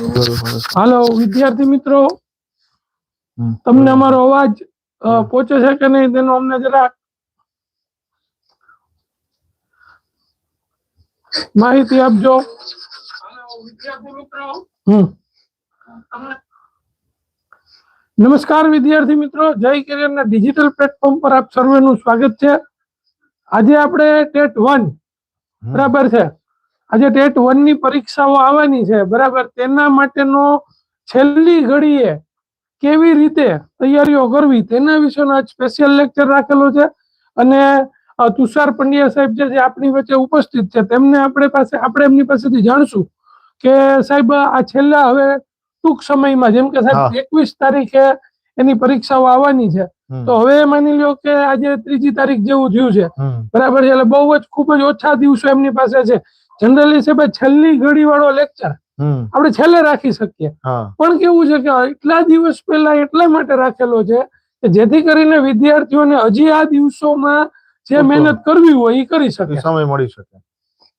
હાલો વિદ્યાર્થી મિત્રો તમને અમારો અવાજ પહોંચે છે કે નહીં તેનો અમને જરા માહિતી આપજો. નમસ્કાર વિદ્યાર્થી મિત્રો. જય કેરિયરના ડિજિટલ પ્લેટફોર્મ પર આપ સર્વેનું સ્વાગત છે. આજે આપણે ટેટ વન બરાબર છે. આજે ટેટ વનની પરીક્ષાઓ આવવાની છે બરાબર? તેના માટેનો છેલ્લી ઘડીએ કેવી રીતે તૈયારીઓ કરવી તેના વિશેનો આજ સ્પેશિયલ લેક્ચર રાખેલો છે. અને તુષાર પંડ્યા સાહેબ જે આપણી વચ્ચે ઉપસ્થિત છે તેમને આપણે પાસે આપણે એમની પાસેથી જાણશું કે સાહેબ આ છેલ્લા હવે ટૂંક સમયમાં જેમ કે સાહેબ એકવીસ તારીખે એની પરીક્ષાઓ આવવાની છે. તો હવે માની લ્યો કે આજે ત્રીજી તારીખ જેવું થયું છે. બરાબર છે એટલે બહુ જ ખૂબ જ ઓછા દિવસો એમની પાસે છે. જનરલી સાહેબ છેલ્લી ઘડી વાળો લેક્ચર આપણે છેલ્લે રાખી શકીએ. પણ કેવું છે કે એટલા દિવસ પહેલા એટલા માટે રાખેલો છે કે જેથી કરીને વિદ્યાર્થીઓને હજી આ દિવસોમાં જે મહેનત કરવી હોય એ કરી શકે. સમય મળી શકે.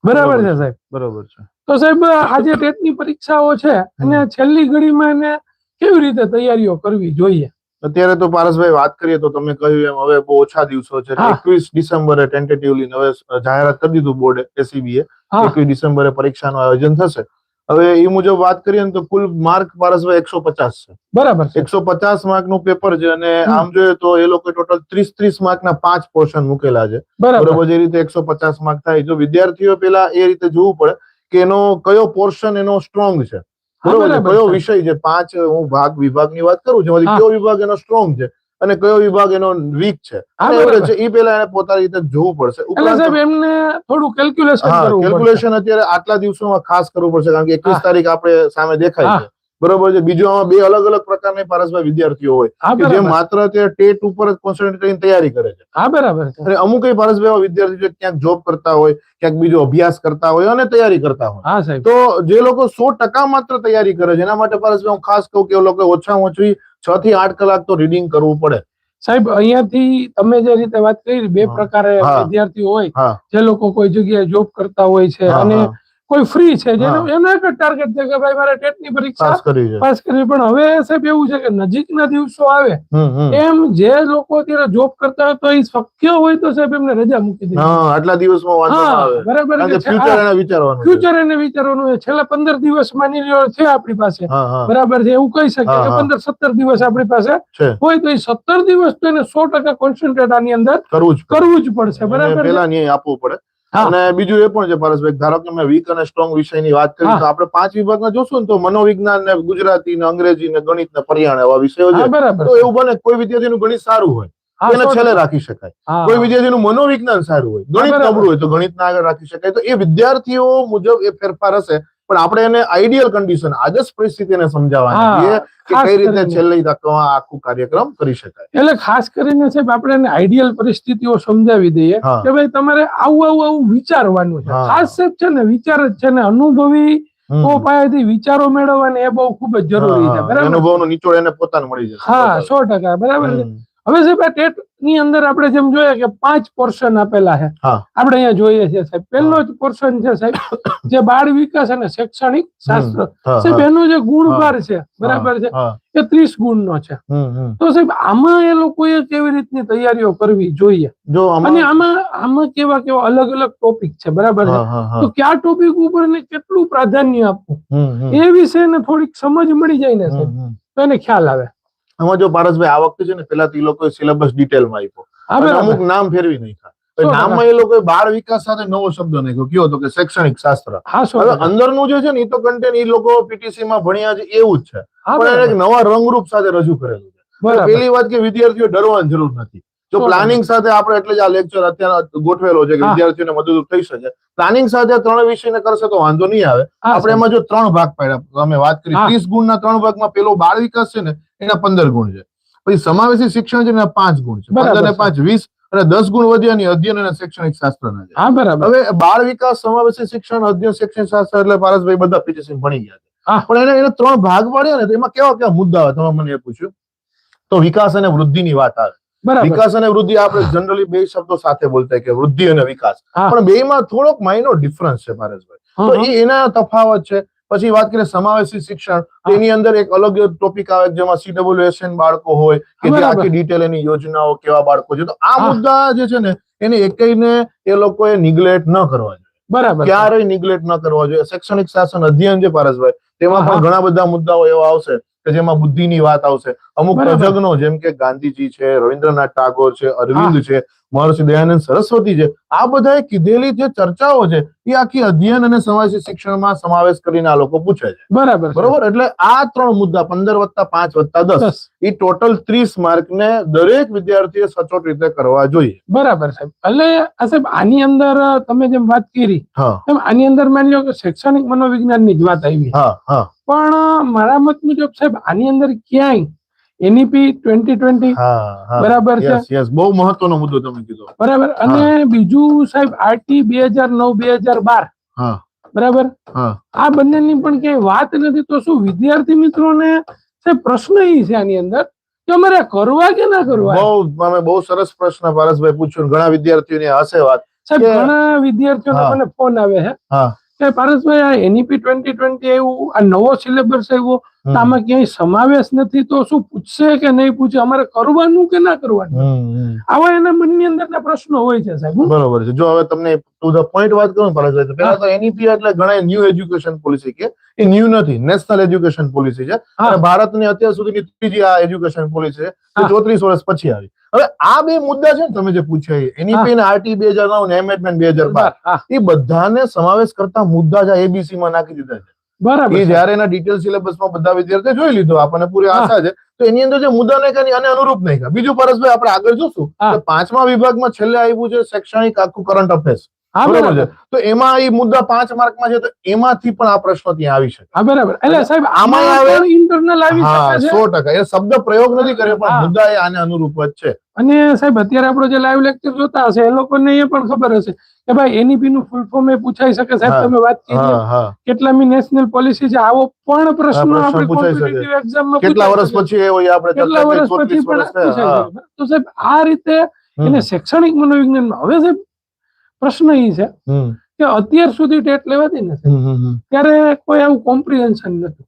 બરાબર છે સાહેબ? બરાબર છે. તો સાહેબ આજે ટેટની પરીક્ષાઓ છે અને છેલ્લી ઘડીમાં એને કેવી રીતે તૈયારીઓ કરવી જોઈએ? અત્યારે તો પારસભાઈ વાત કરીએ તો તમે કહ્યું એમ હવે બહુ ઓછા દિવસો છે. એકવીસ ડિસેમ્બરે ટેન્ટેટિવલી હવે જાહેરાત કરી દીધું બોર્ડ એસીબીએ હા. એકવીસ ડિસેમ્બરે પરીક્ષાનું આયોજન થશે. હવે એ મુજબ વાત કરીએ ને તો કુલ માર્ક પારસભાઈ એકસો પચાસ છે. બરાબર એકસો પચાસ માર્કનું પેપર છે અને આમ જોઈએ તો એ લોકો ટોટલ ત્રીસ ત્રીસ માર્ક ના પાંચ પોર્શન મૂકેલા છે. બરાબર જે રીતે એકસો પચાસ માર્ક થાય. જો વિદ્યાર્થીઓ પેલા એ રીતે જોવું પડે કે એનો કયો પોર્શન એનો સ્ટ્રોંગ છે. બરોબર છે. કયો વિષય છે? પાંચ હું ભાગ વિભાગની વાત કરું છું. કયો વિભાગ એનો સ્ટ્રોંગ છે અને કયો વિભાગ એનો વીક છે? એ પેલા એને પોતાની રીતે જોવું પડશે. એટલે સાહેબ એમને થોડું કેલ્ક્યુલેશન કરવું કેલ્ક્યુલેશન અત્યારે આટલા દિવસોમાં ખાસ કરવું પડશે કારણ કે એકવીસ તારીખ આપણે સામે દેખાય છે. બરોબર છે? બીજું આમાં બે અલગ અલગ પ્રકારના પારસભાઈ વિદ્યાર્થીઓ હોય કે જે માત્ર ટેટ ઉપર જ કોન્સન્ટ્રેટ કરીને તૈયારી કરે છે. હા બરાબર અને અમુક પારસભાઈ એવા વિદ્યાર્થી ક્યાંક જોબ કરતા હોય ક્યાંક બીજો અભ્યાસ કરતા હોય અને તૈયારી કરતા હોય. હા સાહેબ. તો જે લોકો સો ટકા માત્ર તૈયારી કરે છે એના માટે પારસભાઈ હું ખાસ કહું કે એ લોકો ઓછામાં ઓછી છ થી આઠ કલાક તો રીડિંગ કરવું પડે. સાહેબ અહીંયાથી તમે જે રીતે વાત કરી બે પ્રકારે વિદ્યાર્થીઓ વિદ્યાર્થી હોય જે લોકો કોઈ જગ્યાએ જોબ કરતા હોય છે અને. કોઈ ફ્રી છે? જેનો. એનો એક જ ટાર્ગેટ છે કે ભાઈ મારે ટેટની પરીક્ષા પાસ કરવી પણ હવે સાહેબ એવું છે કે નજીકના દિવસો આવે. એમ જે લોકો અત્યારે જોબ કરતા હોય તો એ શક્ય હોય તો સાહેબ એમને રજા મૂકી દે આટલા દિવસમાં વાંધો આવે. બરાબર ફ્યુચર એને વિચારવાનું. ફ્યુચર એને વિચારવાનું છે. છેલ્લા પંદર દિવસ માની લો છે આપણી પાસે. બરાબર છે એવું કહી શકીએ કે પંદર સત્તર દિવસ આપણી પાસે હોય તો એ સત્તર દિવસ તો એને સો ટકા કોન્સન્ટ્રેટ આની અંદર કરવું જ કરવું જ પડશે. બરાબર? પેલા નહીં આપવું પડે. અને બીજું એ પણ છે પારસભાઈ ધારો કે મેં વીક અને સ્ટ્રોંગ વિષયની વાત કરી. તો આપણે પાંચ વિભાગમાં જોશું ને તો મનોવિજ્ઞાન ને ગુજરાતી ને અંગ્રેજી ને ગણિત ને પર્યાણ એવા વિષયો છે. તો એવું બને કોઈ વિદ્યાર્થીનું ગણિત સારું હોય એને છેલ્લે રાખી શકાય. કોઈ વિદ્યાર્થીનું મનોવિજ્ઞાન સારું હોય ગણિત. નબળું હોય તો ગણિત ના આગળ રાખી શકાય. તો એ વિદ્યાર્થીઓ મુજબ એ ફેરફાર હશે. પણ આપણે એને આઈડિયલ કન્ડિશન આદર્શ પરિસ્થિતિને સમજાવવાની. હા, કે કઈ રીતે. છેલ્લે તકમાં આખું કાર્યક્રમ કરી શકાય. એટલે ખાસ કરીને સાહેબ આપણે એને આઈડિયલ પરિસ્થિતિઓ સમજાવી દઈએ કે ભાઈ તમારે આવું આવું આવું વિચારવાનું છે. ખાસ સાહેબ છે ને વિચાર જ છે ને અનુભવી. તો પાસેથી વિચારો મેળવવાની એ બહુ ખૂબ જ જરૂરી છે. બરાબર? અનુભવનો નિચોડ એને પોતાને મળી જશે. હા સો ટકા બરાબર. હવે સાહેબ આ ટેટની અંદર આપણે જેમ જોયા કે પાંચ પોર્શન આપેલા છે. આપણે અહીંયા જોઈએ છે સાહેબ પહેલો જ પોર્શન છે સાહેબ જે બાળ વિકાસ અને શૈક્ષણિક શાસ્ત્ર. સાહેબ એનો જે ગુણભાર છે બરાબર છે એ ત્રીસ ગુણ નો છે. તો સાહેબ આમાં એ લોકોએ કેવી રીતની તૈયારીઓ કરવી જોઈએ? અને આમાં આમાં કેવા કેવા અલગ અલગ ટોપિક છે બરાબર છે. તો કયા ટોપિક ઉપર ને કેટલું પ્રાધાન્ય આપવું. એ વિશે થોડીક સમજ મળી જાય ને સાહેબ. તો એને ખ્યાલ આવે. આમાં જો પારસભાઈ આ વખતે છે ને પેલા તો એ લોકોએ સિલેબસ ડિટેલમાં આપ્યો. અમુક નામ ફેરવી નાખ્યા નામમાં એ લોકોએ બાળ વિકાસ સાથે નવો શબ્દ નાખ્યો. કયો તો કે શૈક્ષણિક શાસ્ત્ર. અંદરનું હવે અંદરનું જે છે ને એ તો કન્ટેન્ટ એ લોકો પીટીસી માં ભણ્યા છે એવું જ છે. પણ એને એક નવા રંગરૂપ સાથે રજૂ કરેલું છે. પેલી વાત કે વિદ્યાર્થીઓ ડરવાની જરૂર નથી. જો પ્લાનિંગ સાથે આપણે એટલે જ આ લેક્ચર અત્યારે ગોઠવેલો છે કે વિદ્યાર્થીઓને મદદરૂપ થઈ શકે. પ્લાનિંગ સાથે ત્રણ વિષયને કરશે તો વાંધો નહીં આવે. આપણે એમાં જો ત્રણ ભાગ પાડ્યા. અમે વાત કરી ત્રીસ ગુણના ત્રણ ભાગમાં પેલો બાળ વિકાસ છે ને એના પંદર ગુણ છે. પછી સમાવેશી શિક્ષણ છે એના પાંચ ગુણ છે. પંદર ને પાંચ વીસ અને દસ ગુણ વધ્યાની અધ્યયન અને શૈક્ષણિક શાસ્ત્રના છે. હા બરાબર. હવે બાળ વિકાસ સમાવેશી શિક્ષણ અધ્યયન શૈક્ષણિક શાસ્ત્ર એટલે પારસભાઈ બધા પીટીસી ભણી ગયા છે. પણ એને એને ત્રણ ભાગ પાડ્યા ને તો એમાં કેવા કેવા મુદ્દા આવે? તમે મને એ પૂછ્યું. તો વિકાસ અને વૃદ્ધિની વાત આવે. વિકાસ અને વૃદ્ધિ આપણે જનરલી બે શબ્દો સાથે બોલતા કે વૃદ્ધિ અને વિકાસ. પણ બે માં થોડોક માઇનો ડિફરન્સ છે પારસભાઈ. તો એ એના તફાવત છે. પછી વાત કરીએ સમાવેશી શિક્ષણ તેની અંદર એક અલગ ટોપિક આવે જેમાં સીડબ્લ્યુએસએન બાળકો હોય કે જે આખી ડિટેલ એની યોજનાઓ કેવા બાળકો છે. તો આ મુદ્દા જે છે ને એને એકઈને એ લોકોએ નિગ્લેક્ટ ન કરવા જોઈએ. બરાબર. ક્યારેય નિગ્લેક્ટ ન કરવા જોઈએ. શૈક્ષણિક શાસન અધ્યયન છે પારસભાઈ તેમાં પણ ઘણા બધા મુદ્દાઓ એવા આવશે કે જેમાં બુદ્ધિની વાત આવશે. અમુક. તજજ્ઞો જેમ કે ગાંધીજી છે રવિન્દ્રનાથ ટાગોર છે અરવિંદ છે મહર્ષિ દયાનંદ સરસ્વતી છે આ બધાએ કીધેલી જે ચર્ચાઓ છે એ આખી અધ્યયન અને સમાવેશી શિક્ષણમાં સમાવેશ કરીને આ લોકો પૂછે છે. બરાબર. બરોબર? એટલે આ ત્રણ મુદ્દા પંદર વત્તા પાંચ વત્તા દસ. એ ટોટલ ત્રીસ માર્કને દરેક વિદ્યાર્થીએ સચોટ રીતે કરવા જોઈએ. બરાબર સાહેબ. એટલે આ સાહેબ આની અંદર તમે જેમ વાત કરી એમ આની અંદર માની લો કે શૈક્ષણિક મનોવિજ્ઞાનની જ વાત આવી. હા હા. પણ મારા મત મુજબ સાહેબ આની અંદર ક્યાંય એનઈપી ટ્વેન્ટી ટ્વેન્ટી બરાબર છે? યસ બહુ મહત્વનો મુદ્દો તમે કીધો. બરાબર. અને બીજું સાહેબ આરટી બે હજાર નવ બે હજાર બાર. બરાબર? આ બંનેની પણ ક્યાંય વાત નથી તો શું વિદ્યાર્થી મિત્રોને સાહેબ પ્રશ્ન ઈ છે આની અંદર કે અમારે કરવા કે ના કરવા? બહુ અમે બહુ સરસ પ્રશ્ન પારસભાઈ પૂછ્યો ઘણા વિદ્યાર્થીઓને હશે વાત. સાહેબ ઘણા વિદ્યાર્થીઓ મને ફોન આવે છે. કે પારસભાઈ આ એનઈપી ટ્વેન્ટી ટ્વેન્ટી આવ્યું આ નવો સિલેબસ આવ્યો આમાં ક્યાંય સમાવેશ નથી તો શું પૂછશે કે નહીં પૂછે? અમારે કરવાનું કે ના કરવાનું. આવા એના મનની અંદરના પ્રશ્નો હોય છે સાહેબ બરોબર છે. જો હવે તમને ટુ ધ પોઈન્ટ વાત કરું પરેશભાઈ તો તો એનઈપી એટલે ઘણા ન્યુ એજ્યુકેશન પોલિસી કે એ ન્યુ નથી નેશનલ એજ્યુકેશન પોલિસી છે. અને ભારતની અત્યાર સુધીની ત્રીજી આ એજ્યુકેશન પોલિસી છે ચોત્રીસ વર્ષ પછી આવી. હવે આ બે મુદ્દા છે ને તમે જે પૂછ્યા એનઈપી ને આરટી બે હજાર નવ ને એમેન્ડમેન્ટ બે હજાર બાર એ બધાને સમાવેશ કરતા મુદ્દા છે એબીસી માં નાખી દીધા છે. બરાબર એ જયારે એના ડિટેલ સિલેબસમાં બધા વિદ્યાર્થીઓ જોઈ લીધો આપણને પૂરી આશા છે. તો એની અંદર જે મુદ્દા નહીં અને અનુરૂપ નહીં બીજું પરસભાઈ આપણે આગળ જોશું પાંચમા વિભાગમાં છેલ્લે આવ્યું છે શૈક્ષણિક આખું કરંટ અફેર્સ હા બરાબર છે. તો એમાં એ મુદ્દા પાંચ માર્કમાં છે તો એમાંથી પણ આ પ્રશ્ન ત્યાં આવી શકે. હા બરાબર. એટલે સાહેબ આમાં આવે- ઇન્ટરનલ આવી શકે છે? સો ટકા. એ શબ્દ પ્રયોગ નથી કર્યો પણ મુદ્દા એ આને અનુરૂપ જ છે. અને સાહેબ અત્યારે આપણો જે લાઈવ લેક્ચર જોતા હશે એ લોકોને એ પણ ખબર હશે કે ભાઈ એનઈપી નું ફૂલ ફોર્મ એ પૂછાઈ શકે. સાહેબ. તમે વાત કરી કેટલામી નેશનલ પોલિસી છે આવો પણ પ્રશ્ન આપણે. કોમ્પિટિટિવ કેટલા વર્ષ પછી એ આપણે કેટલા વર્ષ પછી પણ તો સાહેબ આ રીતે એને શૈક્ષણિક મનોવિજ્ઞાનમાં હવે સાહેબ પ્રશ્ન એ છે કે અત્યાર સુધી ટેટ લેવાતી નથી. ત્યારે કોઈ આવું કોમ્પ્રિહેન્શન નથી.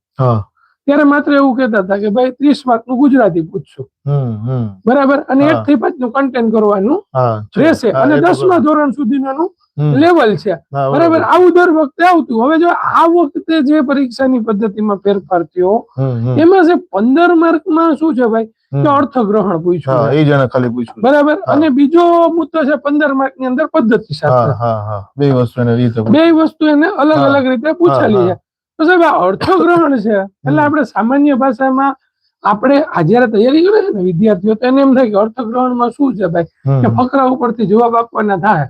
ત્યારે માત્ર એવું કહેતા હતા કે ભાઈ ત્રીસ માર્કનું ગુજરાતી પૂછશું. બરાબર? અને. એક થી પાંચનું કન્ટેન્ટ કરવાનું રહેશે. અને દસમા ધોરણ સુધીનું લેવલ છે. બરાબર. આવું દર વખતે આવતું. હવે જો આ વખતે જે પરીક્ષાની પદ્ધતિમાં ફેરફાર થયો. એમાં છે પંદર માર્કમાં શું છે ભાઈ? અર્થગ્રહણ પૂછ્યું એ જણા ખાલી પૂછ્યું બરાબર? અને બીજો મુદ્દો છે પંદર માર્કની અંદર પદ્ધતિ શાસ્ત્ર બે વસ્તુ એને રીતે બે વસ્તુ એને અલગ અલગ રીતે પૂછેલી છે. તો સાહેબ આ અર્થગ્રહણ છે એટલે આપણે સામાન્ય ભાષામાં આપણે આ જયારે તૈયારી કરે છે ને વિદ્યાર્થીઓ તો એને એમ થાય કે અર્થગ્રહણમાં શું છે ભાઈ? કે ફકરા ઉપરથી જવાબ આપવાના થાય.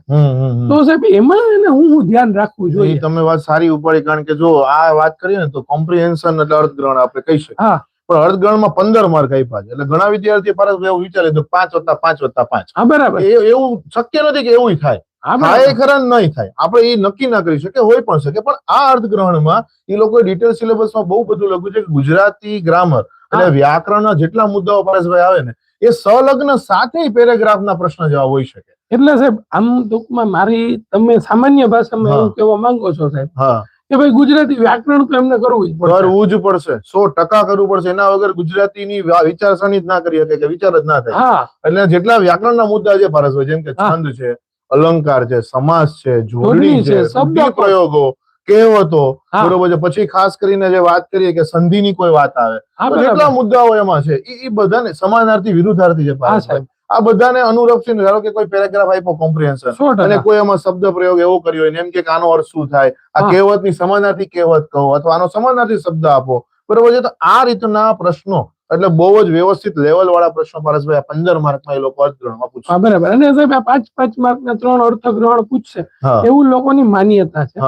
તો સાહેબ એમાં એને હું હું ધ્યાન રાખવું જોઈએ. તમે વાત સારી ઉપાડી કારણ કે જો આ વાત કરીએ ને તો કોમ્પ્રિહેન્શન એટલે અર્થગ્રહણ આપણે કહી શકીએ. હા. પણ અર્થગ્રહણમાં પંદર માર્ક આપ્યા છે. એટલે ઘણા વિદ્યાર્થી પરત એવું વિચારે તો પાંચ વત્તા પાંચ વત્તા પાંચ. હા બરાબર. એવું શક્ય નથી કે એવું થાય. થાય ખરા નહીં થાય. આપણે એ નક્કી ના કરી શકે હોય પણ શકે. પણ આ અર્થગ્રહણમાં એ લોકો ડિટેલ સિલેબસમાં બહુ બધું લખ્યું છે કે ગુજરાતી ગ્રામર અને વ્યાકરણના જેટલા મુદ્દાઓ પરેશભાઈ આવે ને એ સંલગ્ન સાથે પેરેગ્રાફના પ્રશ્ન જેવા હોઈ શકે. એટલે સાહેબ આમ ટૂંકમાં મારી તમે સામાન્ય ભાષામાં. એવું કહેવા માંગો છો સાહેબ હા. કે ભાઈ ગુજરાતી વ્યાકરણ તો એમને કરવું જ પડશે. કરવું જ પડશે. સો ટકા કરવું પડશે. એના વગર ગુજરાતીની વિચારસરણી જ ના કરી શકે કે વિચાર જ ના થાય. એટલે જેટલા વ્યાકરણના મુદ્દા છે પારસભાઈ જેમ કે. છંદ છે અલંકાર છે સમાસ છે જોડણી છે, શબ્દ પ્રયોગો કહેવતો બરોબર છે. પછી ખાસ કરીને જે વાત કરીએ કે સંધિની કોઈ વાત આવે. જેટલા મુદ્દાઓ એમાં છે એ બધાને સમાનાર્થી વિરુદ્ધાર્થી છે સાહેબ. આ બધાને અનુલક્ષીને ધારો કે કોઈ પેરેગ્રાફ આપ્યો કોમ્પ્રિહેન્શન અને કોઈ એમાં શબ્દ પ્રયોગ એવો કર્યો હોય એમ કે આનો અર્થ શું થાય? આ કહેવતની સમાનાર્થી કહેવત કહો અથવા આનો સમાનાર્થી શબ્દ આપો. બરોબર છે? તો આ રીતના પ્રશ્નો એટલે બહુ જ વ્યવસ્થિત લેવલ વાળા પ્રશ્નો પારસભાઈ પંદર માર્કમાં એ લોકો અર્થગ્રહણમાં પૂછશે બરાબર. અને સાહેબ આ પાંચ પાંચ માર્ક ના ત્રણ અર્થગ્રહણ પૂછશે. એવું લોકોની માન્યતા છે.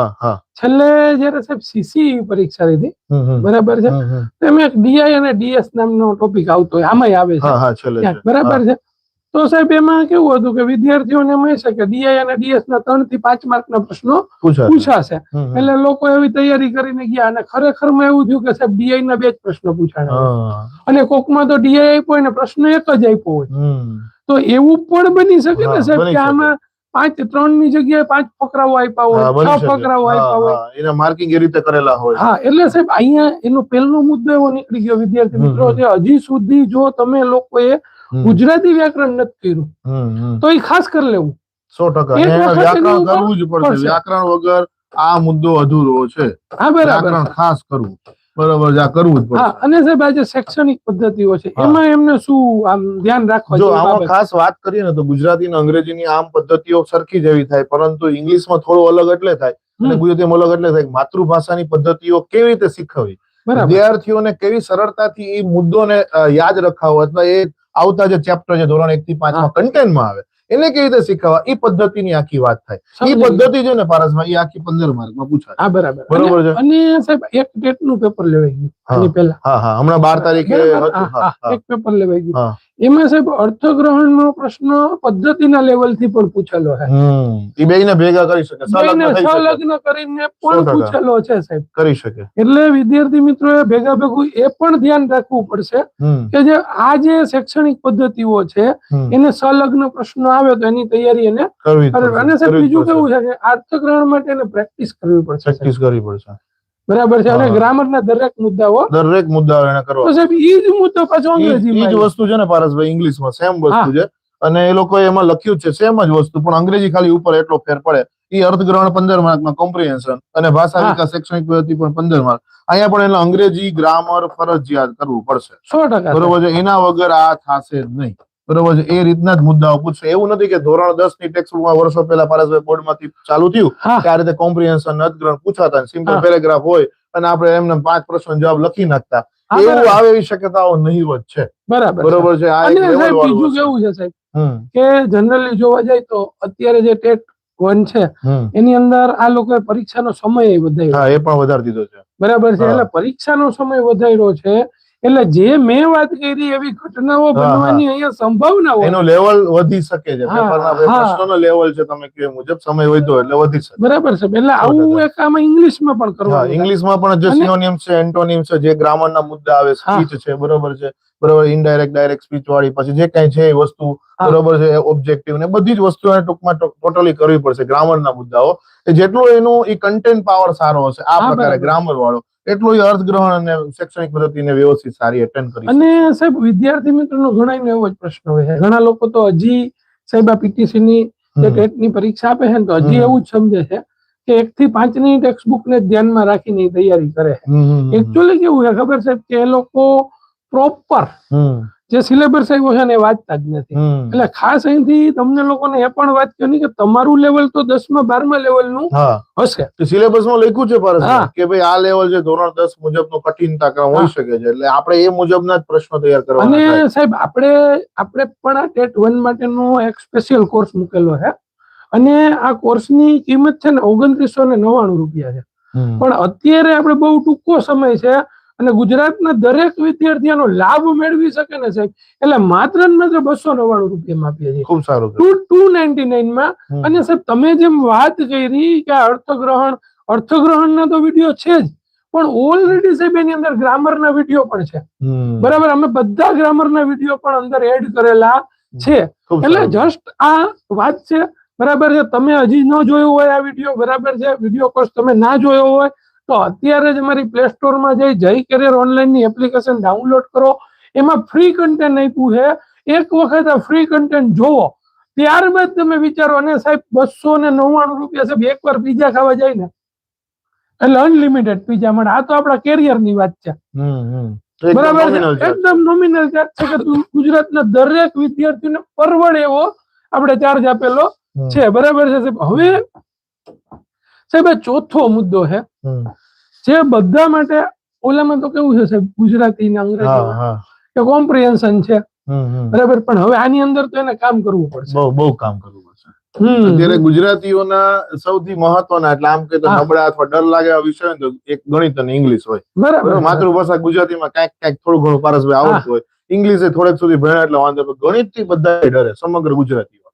છેલ્લે જયારે સાહેબ સીસી પરીક્ષા લીધી બરાબર છે. એમાં એક ડીઆઈ અને ડીએસ નામનો ટોપિક આવતો હોય આમાંય આવે છે. બરાબર છે? તો સાહેબ એમાં કેવું હતું કે વિદ્યાર્થીઓને એમ હશે કે ડીઆઈ અને ડીએસ ના ત્રણથી પાંચ માર્ક ના પ્રશ્નો પૂછાશે. એટલે લોકો એવી તૈયારી કરીને ગયા અને ખરેખરમાં એવું થયું કે સાહેબ ડીઆઈ ના બે જ પ્રશ્નો પૂછાણા. અને કોકમાં તો ડીઆઈ આપ્યો હોય ને પ્રશ્ન એક જ આપ્યો હોય. તો એવું પણ બની શકે ને સાહેબ કે આમાં પાંચ ત્રણની જગ્યાએ પાંચ ફકરાઓ આપ્યા હોય છ. ફકરાઓ આપ્યા હોય. એના માર્કિંગ એ રીતે કરેલા હોય. હા એટલે સાહેબ અહીંયા એનો પહેલો મુદ્દો એવો નીકળી ગયો વિદ્યાર્થી મિત્રો. હજી સુધી જો તમે લોકોએ ગુજરાતી વ્યાકરણ નથી કર્યું. તો એ ખાસ કરી લેવું. સો ટકા. વ્યાકરણ કરવું જ પડશે. પડશે. વ્યાકરણ વગર આ મુદ્દો અધૂરો છે. હા બરાબર. ખાસ કરવું. બરાબર આ કરવું જ પડશે. અને સાહેબ આ જે શૈક્ષણિક પદ્ધતિઓ છે એમાં એમને શું આમ ધ્યાન રાખવા જો આમાં ખાસ વાત કરીએ ને તો ગુજરાતી અને અંગ્રેજીની આમ પદ્ધતિઓ સરખી જેવી થાય પરંતુ ઇંગ્લિશમાં થોડો અલગ એટલે થાય અને. ગુજરાતીમાં અલગ એટલે થાય. માતૃભાષાની પદ્ધતિઓ કેવી રીતે શીખવવી વિદ્યાર્થીઓને કેવી સરળતાથી એ મુદ્દોને યાદ રખાવો અથવા એ આવતા જે ચેપ્ટર છે ધોરણ એક થી પાંચમાં કન્ટેન્ટમાં આવે. એને કેવી રીતે શીખવવા? એ પદ્ધતિની આખી વાત થાય. એ પદ્ધતિ છે ને પારસમાં એ આખી પંદર માર્કમાં પૂછાય. હા બરાબર. બરોબર છે. અને સાહેબ એક ડેટનું પેપર લેવાઈ ગયું એની પહેલા. હા હા. હમણાં બાર તારીખે એક પેપર લેવાઈ ગયું. એમાં સાહેબ અર્થગ્રહણ નો પ્રશ્ન પદ્ધતિના લેવલથી પણ પૂછેલો છે. હમ. એ બેયને ભેગા કરી શકે સંલગ્ન કરીને પણ પૂછેલો છે સાહેબ. કરી શકે. એટલે વિદ્યાર્થી મિત્રોએ ભેગા ભેગું એ પણ ધ્યાન રાખવું પડશે કે જે આ જે શૈક્ષણિક પદ્ધતિઓ છે એને સંલગ્ન પ્રશ્નો આવે તો એની તૈયારી એને કરવી અને સાહેબ બીજું. કેવું છે કે અર્થગ્રહણ માટે એને પ્રેક્ટિસ કરવી પડશે પ્રેક્ટિસ કરવી પડશે. બરાબર છે? અને ગ્રામર ના દરેક મુદ્દાઓ દરેક મુદ્દાઓ એને કરવા. સાહેબ ઈ જ મુદ્દો પાછો અંગ્રેજી ઈ જ વસ્તુ છે ને પારસભાઈ ઇંગ્લિશમાં સેમ વસ્તુ છે. અને એ લોકો એમાં લખ્યું છે સેમ જ વસ્તુ પણ અંગ્રેજી ખાલી ઉપર એટલો ફેર પડે. એ અર્થગ્રહણ પંદર માર્કમાં કોમ્પ્રિહેન્શન અને ભાષા વિકાસ શૈક્ષણિક પદ્ધતિ પણ પંદર માર્ક. અહીંયા પણ એને અંગ્રેજી ગ્રામર ફરજિયાત કરવું પડશે. સો ટકા બરોબર છે? એના વગર આ થશે જ નહીં. બરોબર છે. એ રીતના જ મુદ્દાઓ પૂછશે. એવું નથી કે ધોરણ દસની ટેક્સ્ટ બુકમાં વર્ષો પહેલા પારસભાઈ બોર્ડમાંથી ચાલુ થયું કે આ રીતે કોમ્પ્રિહેન્શન અર્થગ્રહણ પૂછાતા સિમ્પલ પેરેગ્રાફ હોય અને આપણે એમને પાંચ પ્રશ્નો જવાબ લખી નાખતા. એવું આવે એવી શક્યતાઓ નહીવત છે. બરાબર બરોબર છે. આ બીજું કેવું છે સાહેબ? કે જનરલી જોવા જાય તો અત્યારે જે ટેટ વન છે એની અંદર આ લોકોએ પરીક્ષાનો સમય વધાર્યો. હા એ પણ વધારી દીધો છે. બરાબર છે. એટલે પરીક્ષાનો સમય વધાર્યો છે એટલે જે મેં વાત કરી એવી ઘટનાઓ બનવાની અહીંયા સંભાવના હોય. એનું લેવલ વધી શકે છે. પેપરના પ્રશ્નોનો લેવલ છે તમે કે મુજબ સમય વધ્યો એટલે વધી શકે. બરાબર છે. એટલે આવું એક આમાં ઇંગ્લિશમાં પણ કરવું ઇંગ્લિશમાં પણ જે સિનોનિમ છે એન્ટોનિમ છે જે ગ્રામરના મુદ્દા આવે. સ્પીચ છે બરોબર છે. બરોબર ઇનડાયરેક્ટ ડાયરેક્ટ સ્પીચ વાળી પછી જે કઈ છે એ વસ્તુ બરોબર છે ઓબ્જેક્ટિવ ને બધી જ વસ્તુ એને ટૂંકમાં ટોટલી કરવી પડશે ગ્રામરના મુદ્દાઓ. જેટલું એનું એ કન્ટેન્ટ પાવર સારો હશે આ પ્રકારે ગ્રામર વાળો. એટલું અર્થગ્રહણ અને શૈક્ષણિક પદ્ધતિને વ્યવસ્થિત સારી અટેન્ડ કરી અને સાહેબ વિદ્યાર્થી મિત્રોનો ઘણા એવો જ પ્રશ્ન હોય છે. ઘણા લોકો તો હજી સાહેબ આ પીટીસી ની જે હમ. ટેટની પરીક્ષા આપે છે ને તો હજી એવું જ સમજે છે કે એક થી પાંચની ટેક્સ્ટ બુક ને ધ્યાનમાં રાખીને તૈયારી કરે છે. એકચ્યુઅલી કેવું છે ખબર છે કે એ લોકો પ્રોપર જે સિલેબસ આવ્યો છે ને એ વાંચતા જ નથી. એટલે ખાસ અહીંથી તમને લોકોને એ પણ વાત કરવાની કે તમારું લેવલ તો દસમા બારમા લેવલનું હશે. સિલેબસમાં લખ્યું છે પારસ કે ભાઈ આ લેવલ છે ધોરણ દસ મુજબનો કઠિનતા ક્રમ હોઈ શકે છે. એટલે આપણે એ મુજબના જ પ્રશ્નો તૈયાર કરવા અને સાહેબ આપણે આપણે પણ આ ટેટ વન માટેનો એક સ્પેશિયલ કોર્સ મૂકેલો છે. અને આ કોર્સની કિંમત છે ને ઓગણત્રીસો ને નવ્વાણું રૂપિયા છે. પણ અત્યારે આપણે બહુ ટૂંકો સમય છે. અને ગુજરાતના દરેક વિદ્યાર્થીઓનો લાભ મેળવી શકે ને સાહેબ? એટલે માત્ર ને માત્ર બસો નવ્વાણું રૂપિયામાં આપીએ છીએ. ખૂબ સારું ટુ ટુ નાઇન્ટી નાઇનમાં. અને સાહેબ તમે જેમ વાત કરી કે અર્થગ્રહણ અર્થગ્રહણના તો વીડિયો છે જ પણ ઓલરેડી સાહેબ એની અંદર ગ્રામરના વીડિયો પણ છે. બરાબર? અમે બધા ગ્રામરના વીડિયો પણ અંદર એડ કરેલા છે. એટલે જસ્ટ આ વાત છે. બરાબર છે? તમે હજી ન જોયો હોય આ વીડિયો બરાબર છે? વીડિયો કોર્સ તમે ના જોયો હોય તો અત્યારે જ અમારી પ્લે સ્ટોરમાં જઈ જય કેરિયર ઓનલાઈનની એપ્લિકેશન ડાઉનલોડ કરો એમાં ફ્રી કન્ટેન્ટ આપ્યું છે. એક વખત આ ફ્રી કન્ટેન્ટ જોવો ત્યારબાદ તમે વિચારો અને સાહેબ બસો ને નવ્વાણું રૂપિયા સાહેબ એકવાર પીઝા ખાવા જાય ને. એટલે અનલિમિટેડ પીઝા મળે. આ તો આપણા કેરિયરની વાત છે. બરાબર છે? એકદમ નોમિનલ ચાર્જ છે કે ગુજરાતના દરેક વિદ્યાર્થીને પરવડે એવો આપણે ચાર્જ આપેલો છે. બરાબર છે સાહેબ? હવે સાહેબ ચોથો મુદ્દો છે. જે બધા માટે ઓલામાં તો કેવું છે સાહેબ ગુજરાતી ને અંગ્રેજી કે કોમ્પ્રિહેન્શન છે. બરાબર પણ હવે આની અંદર તો એને કામ કરવું પડશે. બહુ બહુ કામ કરવું પડશે. અત્યારે ગુજરાતીઓના સૌથી મહત્વના એટલે આમ કે તો. નબળા અથવા ડર લાગે એવા વિષય તો એક ગણિત અને ઇંગ્લિશ હોય. બરાબર. માતૃભાષા ગુજરાતીમાં કાંઈક કાંઈક થોડું ઘણું પારસભાઈ આવડતું હોય. ઇંગ્લિશે થોડેક સુધી ભણ્યા એટલે વાંધો ગણિતથી બધા ડરે સમગ્ર ગુજરાતીઓ.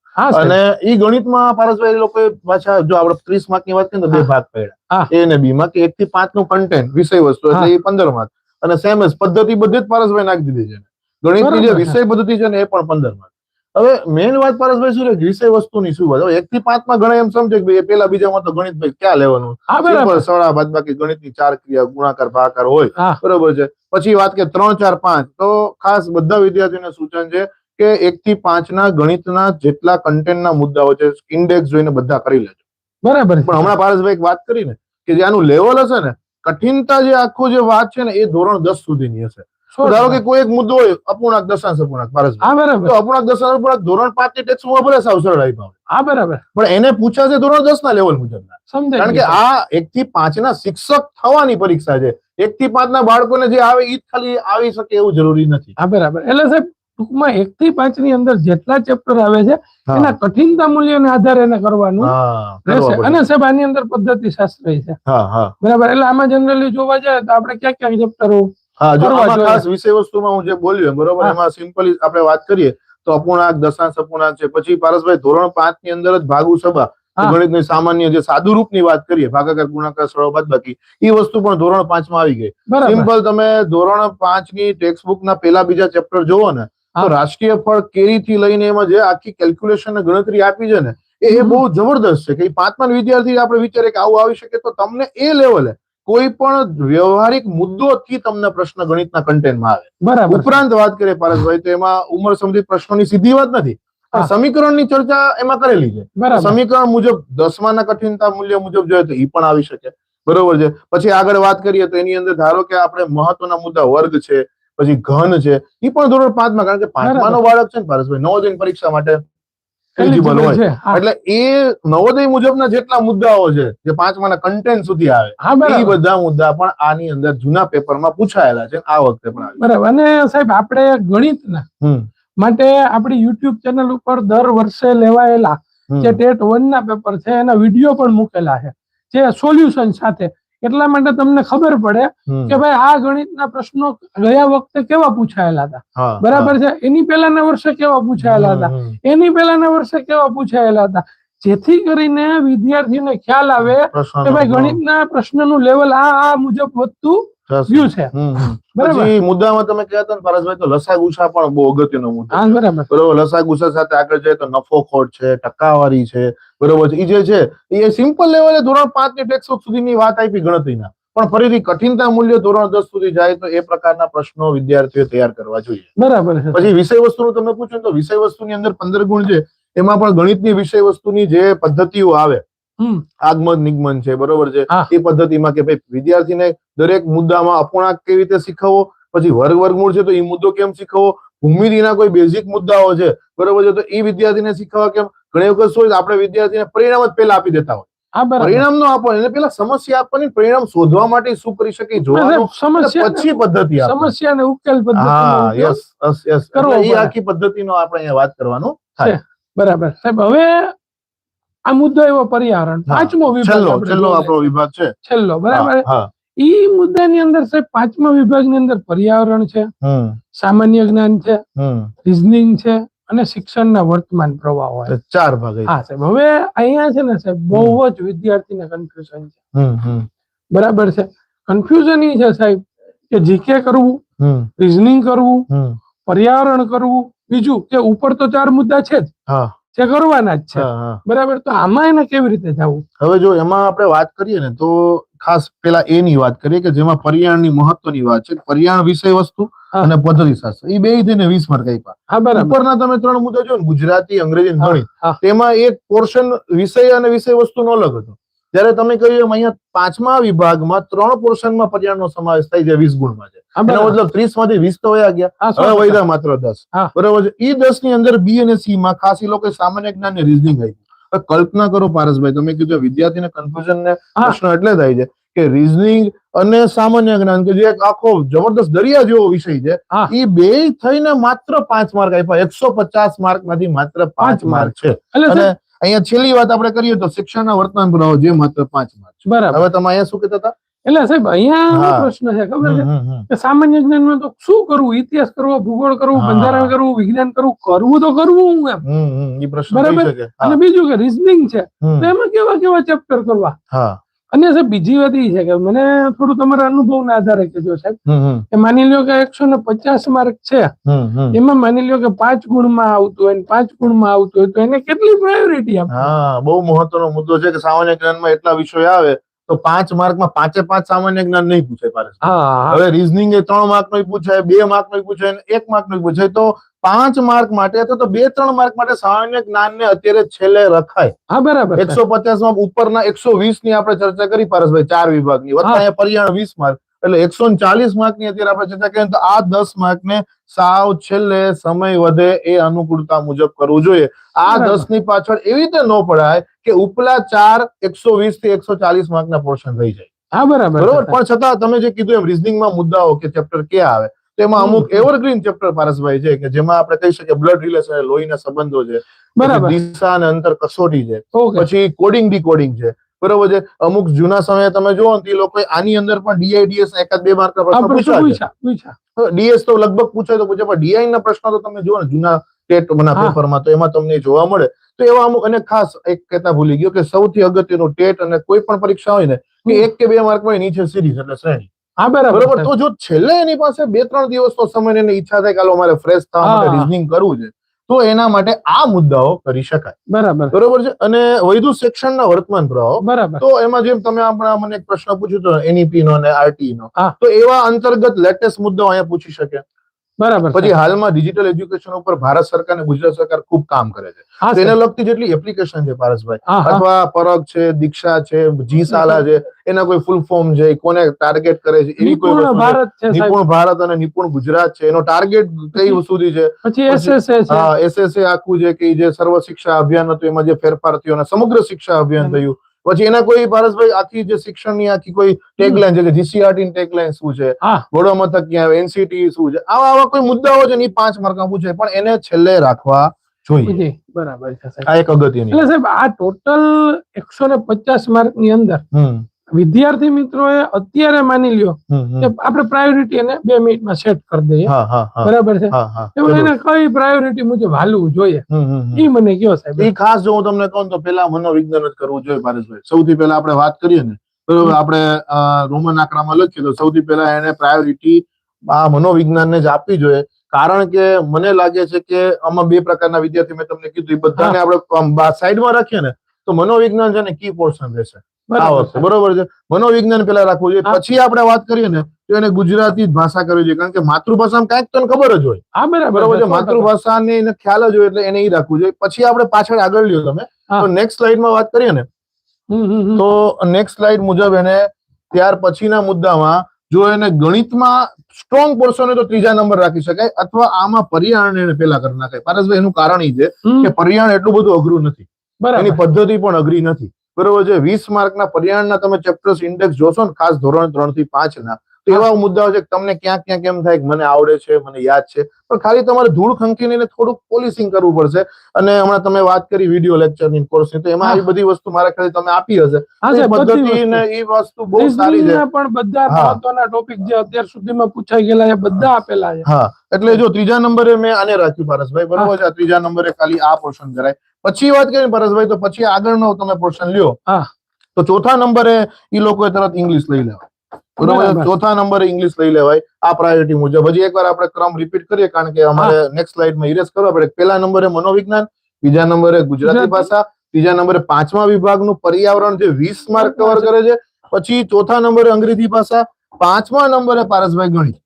અને ઈ ગણિતમાં પારસભાઈ એ લોકોએ પાછા જો આપણે ત્રીસ માર્કની વાત કરીએ તો બે ભાગ પડ્યા. એ ને બી માં કે એક થી પાંચનું કન્ટેન્ટ વિષય વસ્તુ એટલે એ પંદર માર્ક. અને સેમ જ પદ્ધતિ બધી જ પારસભાઈ નાખી દીધી છે. ગણિતની જે વિષય પદ્ધતિ છે ને એ પણ પંદર માર્ક. હવે મેઇન વાત પારસભાઈ શું છે? વિષય વસ્તુની શું વાત? હવે એક થી પાંચમાં ઘણા એમ સમજે કે ભાઈ એ પેલા બીજામાં તો ગણિત ભાઈ ક્યાં લેવાનું? બરાબર. સરળા બાદબાકી ગણિતની ચાર ક્રિયા ગુણાકાર ભાગાકાર હોય. બરોબર છે. પછી વાત કે ત્રણ ચાર પાંચ. તો ખાસ બધા વિદ્યાર્થીઓને સૂચન છે કે એક થી પાંચ ના ગણિતના જેટલા કન્ટેન્ટના મુદ્દાઓ છે ઇન્ડેક્સ જોઈને બધા કરી લેજો. બરાબર પણ હમણાં પારસભાઈ એક વાત કરી ને કે જે આનું લેવલ હશે ને કઠિનતા જે આખું જે વાત છે ને એ ધોરણ દસ સુધીની હશે. ધારો કે કોઈ એક મુદ્દો હોય અપૂર્ણાંક દશાંશ અપૂર્ણાંક બરાબર. તો અપૂર્ણાંક દશાંશ અપૂર્ણાંક ધોરણ પાંચની ટેક્સ્ટમાં ભલે સાવ સરળ હોય હા બરાબર. પણ એને પૂછાશે ધોરણ દસ ના લેવલ મુજબ કારણ કે આ એક થી પાંચ ના શિક્ષક થવાની પરીક્ષા છે. એક થી પાંચ ના બાળકોને જે આવે એ જ ખાલી આવી શકે એવું જરૂરી નથી. હા બરાબર. એટલે સાહેબ ટૂંકમાં એક થી પાંચની અંદર જેટલા ચેપ્ટર આવે છે. એના કઠિનતા મૂલ્યને આધારે એને કરવાનું રહેશે. અને સાહેબ આની અંદર પદ્ધતિ શાસ્ત્ર છે બરાબર એટલે આમાં જનરલી જોવા જાય તો આપણે ક્યાં ક્યાં ચેપ્ટરો. ખાસ વિષય વસ્તુમાં હું જે બોલ્યું બરોબર એમાં સિમ્પલી આપણે વાત કરીએ તો અપૂર્ણાંક દશાંશ અપૂર્ણાંક છે. પછી પારસભાઈ ધોરણ પાંચની અંદર જ ભાગુ સભા ગણિત ગણિતની સામાન્ય જે સાદુ રૂપની વાત કરીએ ભાગાકાર ગુણાકાર સરળ બાદબાકી એ વસ્તુ પણ ધોરણ પાંચમાં આવી ગઈ. સિમ્પલ તમે ધોરણ પાંચની ટેક્સ્ટ બુક ના પેલા બીજા ચેપ્ટર જોવો ને. તો રાષ્ટ્રીય ફળ કેરી થી લઈને એમાં જે આખી કેલ્ક્યુલેશન ગણતરી આપી છે ને એ બહુ જબરદસ્ત છે કે પાંચમા વિદ્યાર્થી આપણે વિચારે કે આવું આવી શકે તો તમને એ લેવલે કોઈ પણ વ્યવહારિક મુદ્દોથી તમને પ્રશ્ન ગણિતના કન્ટેન્ટમાં આવે. બરાબર. ઉપરાંત વાત કરીએ પારસભાઈ તો એમાં ઉંમર સંબંધિત પ્રશ્નોની સીધી વાત નથી. સમીકરણની ચર્ચા એમાં કરેલી છે. સમીકરણ મુજબ દસમાના કઠિનતા મૂલ્ય મુજબ જોઈએ તો એ પણ આવી શકે. બરોબર છે. પછી આગળ વાત કરીએ તો એની અંદર ધારો કે આપણે મહત્વના મુદ્દા વર્ગ છે. પછી ઘન છે એ પણ ધોરણ પાંચમાં કારણ કે પાંચમા નો બાળક છે ને પારસભાઈ નવોદય પરીક્ષા માટે Eligible હોય. એટલે એ નવોદય મુજબના જેટલા મુદ્દાઓ છે જે પાંચમાના કન્ટેન્ટ સુધી આવે એ બધા મુદ્દા પણ આની અંદર જૂના પેપરમાં પૂછાયેલા છે આ વખતે પણ બરાબર. અને સાહેબ આપણે ગણિતના ના માટે આપણી યુટ્યુબ ચેનલ ઉપર દર વર્ષે લેવાયેલા જે ટેટ વન ના પેપર છે એના વીડિયો પણ મૂકેલા છે જે સોલ્યુશન સાથે એટલા માટે તમને ખબર પડે કે ભાઈ આ ગણિતના પ્રશ્નો ગયા વખતે કેવા પૂછાયેલા હતા? બરાબર છે? એની પહેલાના વર્ષે કેવા પૂછાયેલા હતા. એની પહેલાના વર્ષે કેવા પૂછાયેલા હતા? જેથી કરીને વિદ્યાર્થીને ખ્યાલ આવે કે ભાઈ ગણિતના પ્રશ્નનું લેવલ આ આ મુજબ વધતું ગયું છે. પછી મુદ્દામાં તમે કહેતા ને પારસભાઈ તો લસા ગુસા પણ બહુ અગત્યનો મુદ્દો હા બરાબર. બરોબર લસા ગુસા સાથે આગળ જાય તો નફો ખોટ છે ટકાવારી છે બરોબર છે. એ જે છે એ સિમ્પલ લેવલે ધોરણ પાંચની ટેક્સ સુધીની વાત આપી ગણતરીના. પણ ફરીથી કઠિનતા મૂલ્ય ધોરણ દસ સુધી જાય તો એ પ્રકારના પ્રશ્નો વિદ્યાર્થીઓ તૈયાર કરવા જોઈએ. બરાબર છે. પછી વિષય વસ્તુનું તમે પૂછો ને તો વિષય વસ્તુની અંદર પંદર ગુણ છે. એમાં પણ ગણિતની વિષય વસ્તુની જે પદ્ધતિઓ આવે આગમન નિગમન છે બરોબર છે? એ પદ્ધતિમાં કે ભાઈ વિદ્યાર્થીને દરેક મુદ્દામાં અપૂર્ણાંક કેવી રીતે શીખવવો? પછી વર્ગ વર્ગમૂળ છે તો એ મુદ્દો કેમ શીખવવો? ભૂમિતિના કોઈ બેઝિક મુદ્દાઓ છે બરોબર છે? તો એ વિદ્યાર્થીને શીખવવા કેમ? ઘણી વખત શું આપણે વિદ્યાર્થીને પરિણામ જ પહેલા આપી દેતા હોય. પરિણામ નો આપો એને પેલા સમસ્યા આપવાની પરિણામ શોધવા માટે શું કરી શકે જોવાનું સમસ્યા પછી પદ્ધતિ સમસ્યા ને ઉકેલ હા યસ યસ યસ એ. આખી પદ્ધતિનો આપણે અહીંયા વાત કરવાનું થાય. બરાબર. સાહેબ હવે આ મુદ્દો એવો પર્યાવરણ. પાંચમો વિભાગ છેલ્લો આપણે વિભાગ છે. છેલ્લો બરાબર? ઈ મુદ્દાની અંદર સાહેબ પાંચમા વિભાગની અંદર પર્યાવરણ છે સામાન્ય જ્ઞાન છે રિઝનિંગ છે અને શિક્ષણના વર્તમાન પ્રવાહ હોય ચાર ભાગ હા સાહેબ હવે અહીંયા છે ને સાહેબ બહુ જ વિદ્યાર્થીને કન્ફ્યુઝન છે. બરાબર છે? કન્ફ્યુઝન ઈ છે સાહેબ કે જીકે કરવું રિઝનિંગ કરવું પર્યાવરણ કરવું બીજું કે ઉપર તો ચાર મુદ્દા છે જ. હા. જે કરવાના જ છે. બરાબર? તો આમાં એને કેવી રીતે જવું? હવે જો એમાં આપણે વાત કરીએ ને તો ખાસ પેલા એની વાત કરીએ કે જેમાં પર્યાવરણની મહત્વની વાત છે. પર્યાવરણ વિષય વસ્તુ અને પદ્ધતિ શાસ્ત્ર. એ બે થઈને વીસ માર્ક આપ્યા. હા બરાબર. ઉપરના તમે ત્રણ મુદ્દા જો ને ગુજરાતી અંગ્રેજી ગણિત તેમાં એક પોર્શન વિષય અને વિષય વસ્તુનો અલગ હતો. જ્યારે તમે કહ્યું એમ અહીંયા પાંચમા વિભાગમાં ત્રણ પોર્શનમાં પર્યાવરણનો સમાવેશ થાય છે વીસ ગુણમાં છે. એનો મતલબ ત્રીસમાંથી વીસ તો વયા ગયા. હવે ટકા. માત્ર દસ. બરાબર છે. ઈ દસની અંદર બી અને સી માં ખાસ લોકો સામાન્ય જ્ઞાન ને રીઝનિંગ આવી કલ્પના કરો પારસભાઈ તમે કીધું વિદ્યાર્થીને કન્ફ્યુઝન ને પ્રશ્ન એટલે થાય છે કે રીઝનિંગ અને સામાન્ય જ્ઞાન કે જે એક આખો જબરદસ્ત દરિયા જેવો વિષય છે એ બે થઈને માત્ર પાંચ માર્ક આપ્યા. એકસો પચાસ માર્કમાંથી માત્ર પાંચ માર્ક છે. અહીંયા છેલ્લી વાત આપણે કરીએ તો શિક્ષણના વર્તમાન પુરાવો જે માત્ર પાંચ માર્ક બરાબર. હવે તમે અહીંયા શું કહેતા હતા? એટલે સાહેબ અહીંયા. પ્રશ્ન છે ખબર છે. કે સામાન્ય જ્ઞાનમાં તો શું કરવું? ઇતિહાસ કરવો ભૂગોળ કરવું બંધારણ કરવું વિજ્ઞાન કરવું? કરવું તો કરવું હું એમ. હમ, હમ, પ્રશ્ન બરાબર. અને બીજું કે રિઝનિંગ છે. તો એમાં કેવા કેવા ચેપ્ટર કરવા? હા. અને સાહેબ બીજી વાત એ છે કે મને થોડું તમારા અનુભવના આધારે કહેજો સાહેબ. કે માની લ્યો કે એકસો ને પચાસ માર્ક છે. એમાં માની લ્યો કે પાંચ ગુણમાં આવતું હોય પાંચ ગુણમાં આવતું હોય તો એને કેટલી પ્રાયોરિટી આપે? હા બહુ મહત્વનો મુદ્દો છે કે સામાન્ય જ્ઞાનમાં એટલા વિષયો આવે તો પાંચ માર્કમાં પાંચે પાંચ સામાન્ય જ્ઞાન નહીં પૂછાય પારસ હવે રીઝનિંગ એ ત્રણ માર્કનું પૂછાય બે માર્કનું પૂછાય અને એક માર્કનું પૂછાય તો પાંચ માર્ક માટે અથવા તો બે ત્રણ માર્ક માટે સામાન્ય જ્ઞાન ને અત્યારે છેલ્લે રખાય. હા બરાબર એકસો પચાસમાં ઉપરના એકસો વીસની આપણે ચર્ચા કરી પારસભાઈ ચાર વિભાગની. વત્તા. પર્યાણ વીસ માર્ક. એટલે એકસો ચાલીસ માર્કની અત્યારે આપણે ચર્ચા કરીએ તો આ દસ માર્ક ને સાવ છેલ્લે સમય વધે એ અનુકૂળતા મુજબ કરવું જોઈએ. આ દસની પાછળ એવી રીતે ન પડાય કે ઉપલા ચાર એકસો વીસથી એકસો ચાલીસ માર્ક ના પોર્શન રહી જાય. હા બરાબર બરોબર? પણ છતાં તમે જે કીધું એમ reasoning માં મુદ્દાઓ કે ચેપ્ટર ક્યાં આવે? તેમાં અમુક એવરગ્રીન ચેપ્ટર પારસભાઈ છે કે જેમાં આપણે કહી શકીએ બ્લડ રિલેશન લોહીના સંબંધો છે. બરાબર. પછી દિશા અને અંતર કસોટી છે. પછી કોડિંગ ડીકોડિંગ છે. બરોબર છે? અમુક જૂના સમયે તમે જુઓ ને તે લોકો આની અંદર પણ ડીઆઈડીએસ એકાદ બે માર્ક પૂછ્યા ડીએસ તો લગભગ પૂછાય તો પૂછે પણ ડીઆઈ ના પ્રશ્નો તો તમે જુઓ ને જૂના ટેટ મના હા. પેપરમાં તો એમાં તમને જોવા મળે. તો એવા અમુક અને ખાસ એક કહેતા ભૂલી ગયો કે સૌથી અગત્યનું ટેટ અને કોઈ પણ પરીક્ષા હોય ને કે એક કે બે માર્કમાં નીચે સિરીઝ એટલે શ્રેણી. હા બરાબર બરોબર તો જો છેલ્લે એની પાસે બે ત્રણ દિવસનો સમય ને એને ઈચ્છા થાય કે હાલો મારે ફ્રેશ થવા માટે રીઝનિંગ કરવું છે તો એના માટે આ મુદ્દાઓ કરી શકાય. બરાબર. બરોબર છે? અને વૈદુ શિક્ષણના વર્તમાન પ્રવાહો બરાબર. તો એમાં જેમ તમે આપણા મને એક પ્રશ્ન પૂછ્યો હતો એનઈપી નો અને આરટી નો તો એવા અંતર્ગત લેટેસ્ટ મુદ્દાઓ અહીંયા પૂછી શકે. બરાબર પછી હાલમાં ડિજિટલ એજ્યુકેશન ઉપર ભારત સરકાર અને ગુજરાત સરકાર ખૂબ કામ કરે છે. હા તો એને સાહેબ. લગતી જેટલી એપ્લિકેશન છે પારસભાઈ અથવા પરગ છે દીક્ષા છે જીસાલા છે એના કોઈ ફૂલ ફોર્મ છે કોને ટાર્ગેટ કરે છે એવી કોઈ નિપુણ ભારત છે નિપુણ ભારત અને નિપુણ ગુજરાત છે એનો ટાર્ગેટ કઈ સુધી છે? પછી એસએસએ છે. હા એસએસએ આખું છે કે જે સર્વ શિક્ષા અભિયાન હતું એમાં જે ફેરફાર થયો અને સમગ્ર શિક્ષા અભિયાન થયું પછી એના કોઈ પારસભાઈ આખી જે શિક્ષણની આખી કોઈ ટેગલાઈન છે કે જીસીઆરટી ટેગલાઈન શું છે? બોડો મથક ક્યાં આવે? એનસીટી શું છે? આવા આવા કોઈ મુદ્દાઓ છે એ પાંચ માર્કમાં પૂછે પણ એને છેલ્લે રાખવા જોઈએ. બરાબર છે આ એક અગત્યની એટલે સાહેબ આ ટોટલ એકસો ને પચાસ માર્કની અંદર વિદ્યાર્થી મિત્રોએ અત્યારે માની લ્યો કે. આપણે પ્રાયોરિટી એને બે મિનિટમાં સેટ કરી દઈએ. બરાબર છે? એવું એને કઈ પ્રાયોરિટી મુજબ હાલવું જોઈએ. એ મને કયો સાહેબ? એ ખાસ જો હું તમને કહું તો પેલા મનોવિજ્ઞાન જ કરવું જોઈએ પારેશભાઈ સૌથી પહેલા આપણે વાત કરીએ ને બરોબર? આપણે રોમન આંકડામાં લખીએ તો સૌથી પહેલા એને પ્રાયોરિટી આ મનોવિજ્ઞાનને જ આપવી જોઈએ. કારણ કે મને લાગે છે કે આમાં બે પ્રકારના વિદ્યાર્થી મેં તમને કીધું. એ બધાને આપણે સાઈડમાં રાખીએ ને તો મનોવિજ્ઞાન છે ને કી પોર્શન રહેશે. આ બરાબર બરોબર છે? મનોવિજ્ઞાન પેલા રાખવું જોઈએ. પછી આપણે વાત કરીએ ને તો એને ગુજરાતી ભાષા કરવી જોઈએ. કારણ કે માતૃભાષામાં કાંઈક તને ખબર જ હોય. હા બરાબર બરોબર છે, માતૃભાષાને એને ખ્યાલ જ હોય એટલે એને એ રાખવું જોઈએ. પછી આપણે પાછળ આગળ લ્યો તમે. તો નેક્સ્ટ સ્લાઇડમાં વાત કરીએ ને. તો નેક્સ્ટ સ્લાઇડ મુજબ એને ત્યાર પછીના મુદ્દામાં જો એને ગણિતમાં સ્ટ્રોંગ પોર્શન હોય તો ત્રીજા નંબર રાખી શકાય અથવા આમાં પર્યાવરણ એને પેલા કરી નાખાય પારસભાઈ એનું કારણ એ છે કે પર્યાવરણ એટલું બધું અઘરું નથી. એની પદ્ધતિ પણ અઘરી નથી. બરોબર છે? વીસ માર્કના પર્યાવરણના તમે ચેપ્ટર્સ ઇન્ડેક્સ જોશો ને ખાસ ધોરણ ત્રણથી પાંચ ના તો એવા મુદ્દાઓ છે કે તમને ક્યાં ક્યાં કેમ થાય મને આવડે છે મને યાદ છે. પણ ખાલી તમારે ધૂળ ખંખીને થોડુંક પોલિશિંગ કરવું પડશે. અને હમણાં તમે વાત કરી વીડિયો લેક્ચરની કોર્સની તો એમાં. આવી બધી વસ્તુ મારા ખ્યાલ તમે આપી હશે. પદ્ધતિ ને. એ વસ્તુ. બહુ સારી છે. પણ બધા મહત્વના ટોપિક જે અત્યાર સુધીમાં પૂછાઈ ગયેલા એ બધા આપેલા છે. હા એટલે જો ત્રીજા નંબરે મેં આને રાખ્યું પારસભાઈ બરોબર છે? ત્રીજા નંબરે ખાલી આ પોર્શન કરાય. પછી વાત કરીએ ને તો પછી આગળનો તમે પોર્શન લ્યો. તો ચોથા નંબરે એ લોકોએ તરત ઇંગ્લિશ લઈ લેવાય. બરોબર. ચોથા નંબરે ઇંગ્લિશ લઈ લેવાય. આ પ્રાયોરિટી મુજબ. હજી એકવાર આપણે ક્રમ રિપીટ કરીએ કારણ કે અમારે નેક્સ્ટ સ્લાઇડમાં ઇરેઝ કરવા પડે પહેલા નંબરે મનોવિજ્ઞાન બીજા નંબરે ગુજરાતી ગુજરાતી. ભાષા ત્રીજા નંબરે પાંચમા વિભાગનું પર્યાવરણ જે વીસ માર્ક કવર કરે છે. પછી ચોથા નંબરે અંગ્રેજી ભાષા પાંચમા નંબરે પારસભાઈ ગણિત.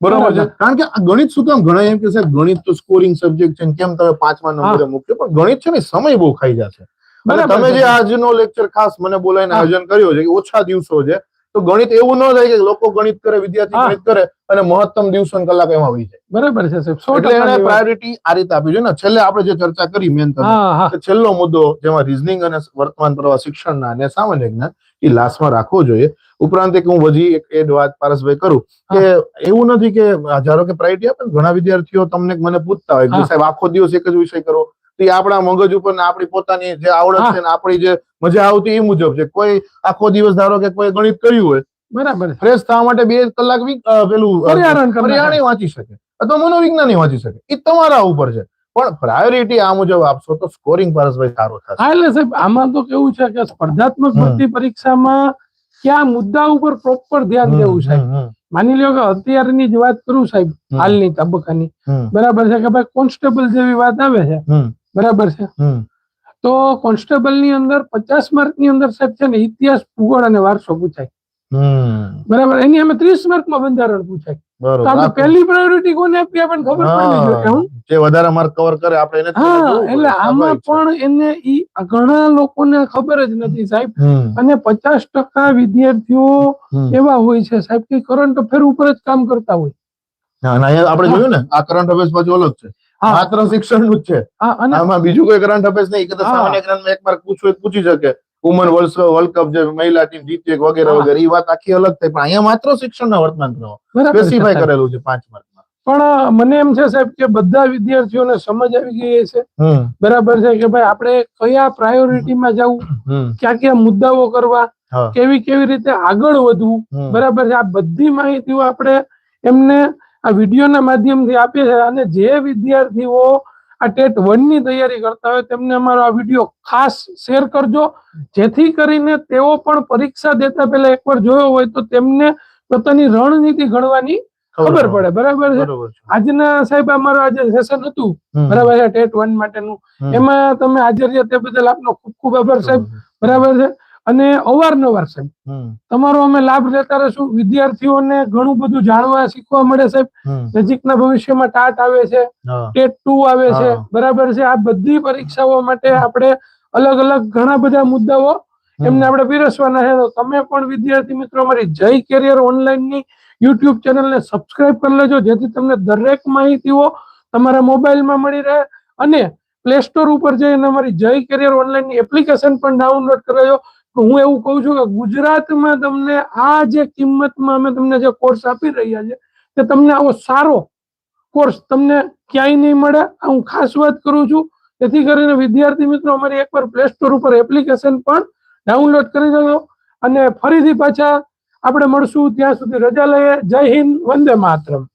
બરોબર છે? કારણ કે આ ગણિત શું કેમ ઘણા એમ કે છે ગણિત તો સ્કોરિંગ સબ્જેક્ટ છે કેમ તમે પાંચમા નંબરે મૂક્યો? પણ ગણિત છે ને સમય બહુ ખાઈ જશે. અને તમે જે આજનો લેક્ચર ખાસ મને બોલાવીને આયોજન કર્યો છે કે ઓછા દિવસો છે. તો ગણિત એવું ન થાય કે લોકો ગણિત કરે વિદ્યાર્થી ગણિત કરે અને મહત્તમ દિવસો કલાક એમાં આવી જાય. બરાબર છે સાહેબ. એટલે એને પ્રાયોરિટી આ રીતે આપી છે. ને છેલ્લે આપણે જે ચર્ચા કરી મેન તમે છેલ્લો મુદ્દો જેમાં રીઝનિંગ અને વર્તમાન પ્રવાહ શિક્ષણના અને સામાન્ય જ્ઞાન એ લાસ્ટમાં રાખવો જોઈએ. ઉપરાંત એક હું હજી એક એડ વાત પારસભાઈ કરું કે એવું નથી કે ધારો કે પ્રાયોરિટી આપે ઘણા વિદ્યાર્થીઓ તમને મને પૂછતા હોય કે સાહેબ આખો દિવસ એક જ વિષય કરો એ આપણા મગજ ઉપર ને આપણી પોતાની જે આવડત. છે ને આપણી જે મજા આવતી એ મુજબ છે. કોઈ આખો દિવસ ધારો કે કોઈ ગણિત કર્યું હોય બરાબર. ફ્રેશ થવા માટે બે કલાક પેલું. પર્યાવરણી વાંચી શકે અથવા મનોવિજ્ઞાની વાંચી શકે. એ તમારા ઉપર છે. પણ પ્રાયોરિટી આ મુજબ આપશો તો સ્કોરિંગ પરસભાઈ સારું થશે. હા એટલે સાહેબ આમાં તો કેવું છે કે સ્પર્ધાત્મક. ભરતી પરીક્ષામાં કયા મુદ્દા ઉપર પ્રોપર ધ્યાન દેવું સાહેબ? માની લ્યો કે અત્યારની જ વાત કરું સાહેબ હાલની તબક્કાની. બરાબર છે કે ભાઈ કોન્સ્ટેબલ જેવી વાત આવે છે? બરાબર છે? તો કોન્સ્ટેબલની અંદર પચાસ માર્કની અંદર સાહેબ છે ને ઇતિહાસ ભૂગોળ અને વારસો પૂછાય. બરાબર? એની અમે ત્રીસ માર્કમાં બંધારણ પૂછાય. તો આપણે પહેલી પ્રાયોરિટી કોને આપી આપણને ખબર હા, જે વધારે માર્ક કવર કરે આપણે એને હા એટલે આમાં પણ એને ઈ ઘણા લોકોને ખબર જ નથી સાહેબ. અને પચાસ ટકા વિદ્યાર્થીઓ. એવા હોય છે સાહેબ કે કરંટ અફેર ઉપર જ કામ કરતા હોય. આપણે જોયું ને આ કરંટ અફેર્સ પાછું અલગ છે. માત્ર શિક્ષણનું જ છે. આમાં બીજું કોઈ કરંટ અફેર્સ નહીં કે સામાન્ય જ્ઞાનમાં એક માર્ક પૂછવું હોય પૂછી શકે. વુમન વર્લ્ડ કપ જે મહિલા ટીમ જીતી વગેરે વગેરે એ વાત આખી અલગ થઈ. પણ અહીંયા માત્ર શિક્ષણના વર્તમાન સ્પેસિફાય કરેલું છે પાંચ માર્કમાં. પણ મને એમ છે સાહેબ કે બધા વિદ્યાર્થીઓને સમજ આવી ગઈ છે બરાબર છે કે ભાઈ આપણે કયા પ્રાયોરિટીમાં જવું? ક્યાં ક્યાં મુદ્દાઓ કરવા? કેવી કેવી રીતે આગળ વધવું? બરાબર છે આ બધી માહિતીઓ આપણે એમને આ વિડીયોના માધ્યમથી આપીએ છીએ અને જે વિદ્યાર્થીઓ આ ટેટ વનની તૈયારી કરતા હોય તેમને અમારો આ વીડિયો ખાસ શેર કરજો. જેથી કરીને તેઓ પણ પરીક્ષા દેતા પહેલા એકવાર જોયો હોય તો તેમને પોતાની રણનીતિ ઘડવાની ખબર પડે. બરાબર છે? આજના સાહેબ અમારું આજે સેશન હતું. બરાબર છે? ટેટ વન માટેનું. એમાં તમે હાજર રહ્યા તે બદલ આપનો ખૂબ ખૂબ આભાર સાહેબ. બરાબર છે? અને અવારનવાર સાહેબ તમારો અમે લાભ લેતા રહીશું. વિદ્યાર્થીઓને ઘણું બધું જાણવા શીખવા મળે સાહેબ. નજીકના ભવિષ્યમાં ટાટ આવે છે. ટેટ ટુ આવે છે બરાબર છે. આ બધી પરીક્ષાઓ માટે આપણે અલગ અલગ ઘણા બધા મુદ્દાઓ એમને આપણે પીરસવાના છે. તો તમે પણ વિદ્યાર્થી મિત્રો અમારી જય કેરિયર ઓનલાઈનની યુટ્યુબ ચેનલને સબસ્ક્રાઇબ કરી લેજો. જેથી તમને દરેક માહિતીઓ તમારા મોબાઈલમાં મળી રહે અને પ્લે સ્ટોર ઉપર જઈને અમારી જય કેરિયર ઓનલાઈનની એપ્લિકેશન પણ ડાઉનલોડ કરાયો. હું એવું કહું છું કે ગુજરાતમાં તમને આ જે કિંમતમાં અમે તમને જે કોર્સ આપી રહ્યા છે તે તમને આવો સારો કોર્સ તમને ક્યાંય નહીં મળે. હું ખાસ વાત કરું છું, જેથી કરીને વિદ્યાર્થી મિત્રો, અમારી એકવાર પ્લે સ્ટોર ઉપર એપ્લિકેશન પણ ડાઉનલોડ કરી દેજો અને ફરીથી પાછા આપણે મળશું ત્યાં સુધી રજા લઈએ. જય હિન્દ, વંદે માતરમ.